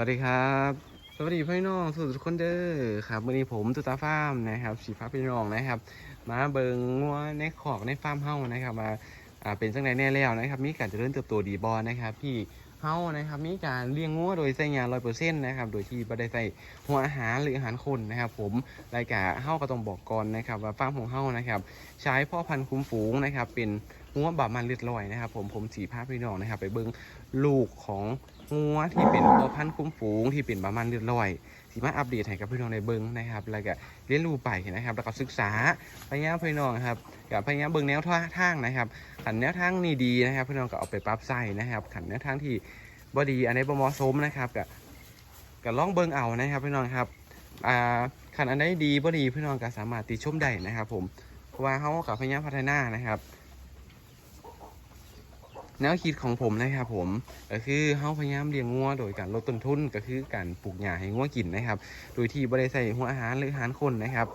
วัสดีครับ สวัสดีพี่น้องทุกคนเด้อครับวันนี้ผมตุตาฟาร์มนะครับสีฟ้าพี่น้องนะครับ มาเบิงงัวในขอกในฟาร์มเฮ้านะครับ มาอ่าเป็นจังไดแน่แล้วนะครับ มีการเจริญเติบโตดีบอนะครับพี่เฮ้านะครับมีการเลี้ยงงัวโดยใส่ยาร้อยเปอร์เซ็นต์นะครับโดยที่ไม่ได้ใส่หัวอาหารหรืออาหารคนนะครับ ผมรายการเฮ้าก็ต้องบอกก่อนนะครับว่าฟาร์มของเฮ้านะครับ ใช้พ่อพันธุ์คุ้มฝูงนะครับเป็น งัวบามันเลือดลอยนะครับ ผมผมสีภาพพี่น้องนะครับ ไปเบิ้งลูกของงัวที่เป็นพ่อพันธุ์คุ้มฝูงที่เป็นประมาณเรียบร้อยที่มาอัปเดตให้กับพี่น้องในเบิ้งนะครับ แล้วก็เรียนรู้ไปนะครับ แล้วก็ศึกษาพยายามพี่น้องครับกับพยายามเบิ้งแนวทางนะครับขันแนวทางนี่ดีนะครับพี่น้องก็เอาไปปรับใส่นะครับขันแนวทางที่บ่ดีอันไหนบ่เหมาะสมนะครับก็ก็ลองเบิ้งเอานะครับพี่น้องครับอ่าขันอันไหนดีบ่ดีพี่น้องก็สามารถติชมได้นะครับ ผมเพราะว่าเขากับพยายามพัฒนานะครับ แนวคิดของผมนะครับผมก็คือเฮาพยายามเลี้ยงงัวโดยการลดต้นทุนก็คือการปลูกหญ้าให้งัวกินนะครับ โดยที่บ่ได้ใส่หัวอาหารหรืออาหารคนนะครับ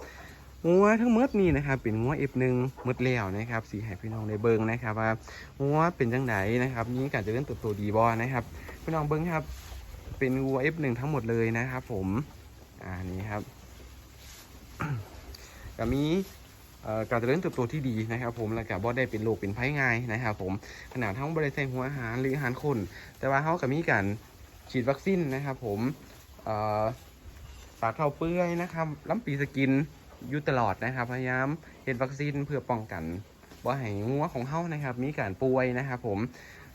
งัวทั้งหมดนี่นะครับเป็นงัวเอฟหนึ่งมดแล้วนะครับสีให้พี่น้องได้เบิ่งนะครับว่างัวเป็นจังไดนะครับมีการเจริญเติบโตดีบ่นะครับพี่น้องเบิ่งครับ เป็นงัวเอฟหนึ่งทั้งหมดเลยนะครับผมอ่านี่ครับก็มี การเจริญเติบโตที่ดีนะครับ ผมแล้วก็บ่ได้เป็นโรคเป็นภัยง่ายนะครับผมขนาดทั้งบริใส่หัวอาหารหรืออาหารคน แต่ว่าเขาก็มีการฉีดวัคซีนนะครับ ผมปากเท่าเปื่อยนะครับล้ำปีสกินอยู่ตลอดนะครับ พยายามเห็นวัคซีนเพื่อป้องกันว่าให้งัวของเฮานะครับ มีการป่วยนะครับ ผม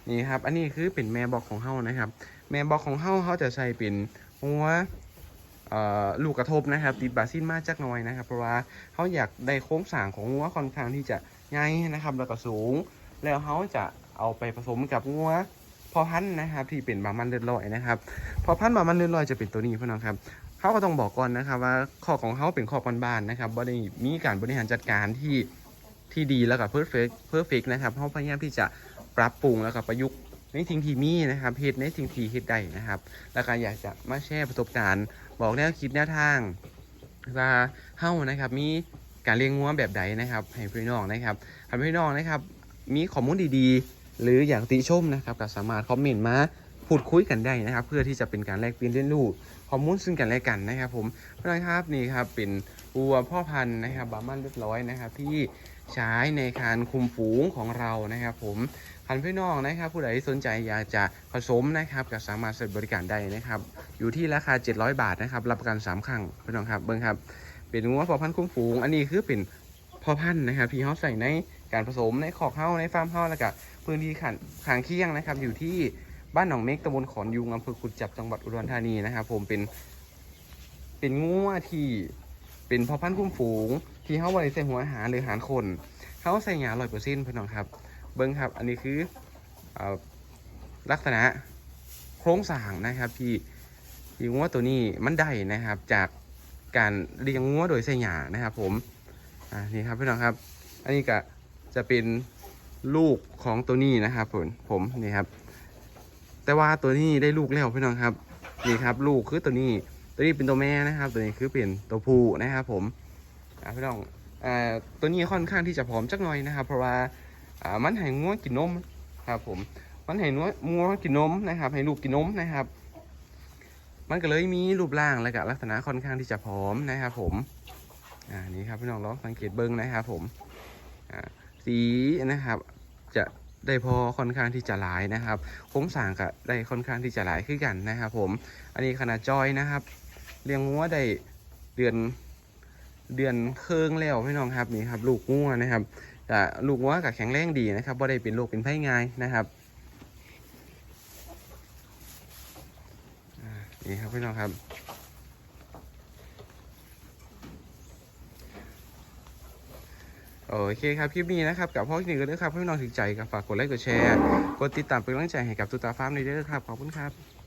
นี่ครับ อันนี้คือเป็นแม่บอกของเฮานะครับ แม่บอกของเฮาเขาจะใช้เป็นหัวเอ่อ ลูกกระทบนะครับ ติดบาซินมากจักหน่อยนะครับ เพราะว่าเขาอยากได้โครงสางของงัวค่อนข้างที่จะใหญ่นะครับ แล้วก็สูง แล้วเขาจะเอาไปผสมกับงัวพอพันธุ์นะครับ ที่เป็นบามันเลือดลอยนะครับพอพันธุ์บามันเลือดลอยจะเป็นตัวนี้พี่น้องครับเขาก็ต้องบอกก่อนนะครับว่าข้อของเขาเป็นข้อบ้านๆนะครับบ่ได้มีการบริหารจัดการที่ที่ดีแล้วก็เพอร์เฟกเพอร์เฟกนะครับเขาพยายามที่จะปรับปรุงแล้วก็ประยุกต์ ในทิ้งที่มีนะครับเฮ็ดในทิ้งที่เฮ็ดได้นะครับ แล้วก็อยากจะมาแชร์ประสบการณ์ บอกแนวคิดแนวทางว่าเฮ้านะครับมีการเลี้ยงงัวแบบใดนะครับ ให้พี่น้องนะครับให้พี่น้องนะครับ มีข้อมูลดีๆ หรืออยากติชมนะครับก็สามารถคอมเมนต์มาพูดคุยกันได้นะครับ เพื่อที่จะเป็นการแลกเปลี่ยนเรียนรู้ข้อมูลซึ่งกันและกันนะครับ ผมเพราะฉะนั้ครับนี่ครับเป็นวัวพ่อพันธุ์นะครับบาร์มันเรียบร้อยนะครับ ที่ ใช้ในการคุมฝูงของเรานะครับ ผมพันพี่น้องนะครับ ผู้ใดสนใจอยากจะผสมนะครับก็สามารถใช้บริการได้นะครับ อยู่ที่ราคา 700 บาทนะครับ รับประกัน3ครั้งพี่น้องครับเบิ้งครับ เป็นงัวพอพันคุ้มฝูง อันนี้คือเป็นพ่อพันนะครับที่เขาใส่ในการผสมในขอกเฮ้าในฟาร์มเฮ้าแล้วก็พื้นที่ขันขางเคียงนะครับ อยู่ที่บ้านหนองเมกตำบลขอนยุงอำเภอกุดจับจังหวัดอุดรธานีนะครับ ผมเป็นเป็นงัวที่ เป็นพ่อพันธุ์คุ้มฝูง ที่เขาบริใส่หัวอาหารหรืออาหารคนเขาใส่ยาร้อยเปอร์เซ็นต์พี่น้องครับ เบิ้งครับอันนี้คือเอ่อลักษณะโครงสร้างนะครับที่ที่งัวตัวนี้มันได้นะครับ จากการเลี้ยงงัวโดยใส่หยานะครับ ผมอ่านี่ครับพี่น้องครับ อันนี้ก็จะเป็นลูกของตัวนี้นะครับผมผมนี่ครับ แต่ว่าตัวนี้ได้ลูกแล้วพี่น้องครับ นี่ครับ ลูกคือตัวนี้ ตัวนี้เป็นตัวแม่นะครับ ตัวนี้คือเป็นตัวผู้นะครับผมอ่าพี่น้องอ่าตัวนี้ค่อนข้างที่จะผอมจักหน่อยนะครับ เพราะว่าอ่ามันให้งัวกินนมครับผม มันให้งัวงัวกินนมนะครับ ให้ลูกกินนมนะครับ มันก็เลยมีรูปร่างและก็ลักษณะค่อนข้างที่จะผอมนะครับ ผมอ่านี่ครับพี่น้องลองสังเกตเบิ้งนะครับ ผมอ่าสีนะครับจะได้พอค่อนข้างที่จะหลายนะครับโครงสางก็ได้ค่อนข้างที่จะหลายขึ้นกันนะครับ ผม อันนี้ขนาดจอยนะครับ เลี้ยงงัวได้เดือนเดือนเครื่องแล้วพี่น้องครับนี่ครับ ลูกงัวนะครับแต่ลูกงัวกับแข็งแรงดีนะครับบ่าได้เป็นโรคเป็นไข้ง่ายนะครับนี่ครับพี่น้องครับโอเคครับคลิปนี้นะครับกับพ่อคลินิกก็ด้ครับพี่น้องถึงใจกับฝากกดไลค์กดแชร์กดติดตามเป็นกำลังใจให้กับตุตาฟาร์มในเด้อครับขอบคุณครับ